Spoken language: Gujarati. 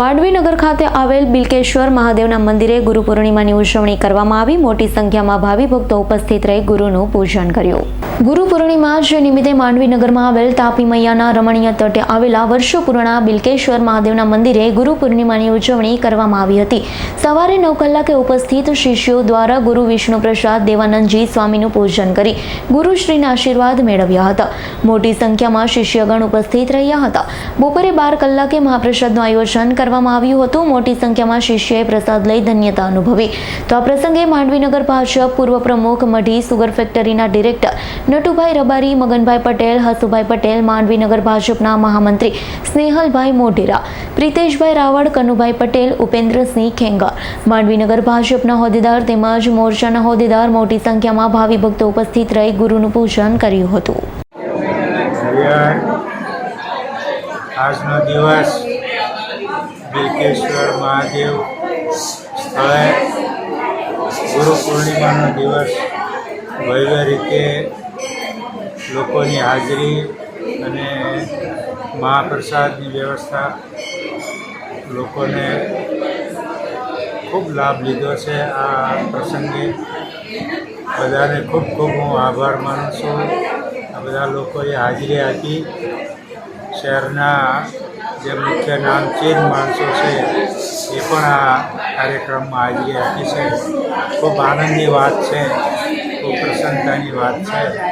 માંડવી નગર ખાતે આવેલ બિલકેશ્વર મહાદેવના મંદિરે ગુરુ પૂર્ણિમાની ઉજવણી કરવામાં આવી. મોટી સંખ્યામાં ભાવિ ભક્તો ઉપસ્થિત રહી ગુરુનું પૂજન કર્યું. ગુરુ પૂર્ણિમા જે નિમિત્તે માંડવીનગરમાં આવેલ તાપી મૈયાના રમણીય તટે આવેલા વર્ષો પૂર્ણા બિલકેશ્વર મહાદેવના મંદિરે ગુરુ પૂર્ણિમાની ઉજવણી કરવામાં આવી હતી. સવારે નવ કલાકે ઉપસ્થિત શિષ્યો દ્વારા ગુરુ વિષ્ણુ પ્રસાદ, દેવાનંદજી સ્વામીનું પૂજન કરી ગુરુશ્રીના આશીર્વાદ મેળવ્યા હતા. મોટી સંખ્યામાં શિષ્યગણ ઉપસ્થિત રહ્યા હતા. બપોરે બાર કલાકે મહાપ્રસાદનું આયોજન કરવામાં આવ્યું હતું. મોટી સંખ્યામાં શિષ્યોએ પ્રસાદ લઈ ધન્યતા અનુભવી. તો આ પ્રસંગે માંડવીનગર ભાજપ પૂર્વ પ્રમુખ મઢી સુગર ફેક્ટરીના ડિરેક્ટર નટુભાઈ રબારી, મગનભાઈ પટેલ, હસુભાઈ પટેલ માંડવીનગર ભાજપના મહામંત્રી સ્નેહલભાઈ મોઢેરા, પ્રિતેશભાઈ રાવળ, કનુભાઈ પટેલ, ઉપેન્દ્રસિંહ ખેંગાર. માંડવીનગર ભાજપના હોદ્દેદાર તેમજ મોરચાના હોદ્દેદાર મોટી સંખ્યામાં ભાવિ ભક્તો ઉપસ્થિત રહી ગુરુનું પૂજન કર્યું હતું. આજનો દિવસ બિલકેશ્વર મહાદેવ સ્થળે ગુરુ પૂર્ણિમાનો દિવસ. ભવ્ય રીતે લોકોની હાજરી અને મહાપ્રસાદની વ્યવસ્થા લોકોને ખૂબ લાભ લીધો છે આ પ્રસંગે. બધાને ખૂબ ખૂબ હું આભાર માનું છું. આ બધા લોકોએ હાજરી આપી. શહેરના જે મુખ્ય નામચીન માણસો છે, એ પણ આ કાર્યક્રમમાં હાજરી આપી છે. ખૂબ આનંદની વાત છે. ખૂબ પ્રસન્નતાની વાત છે.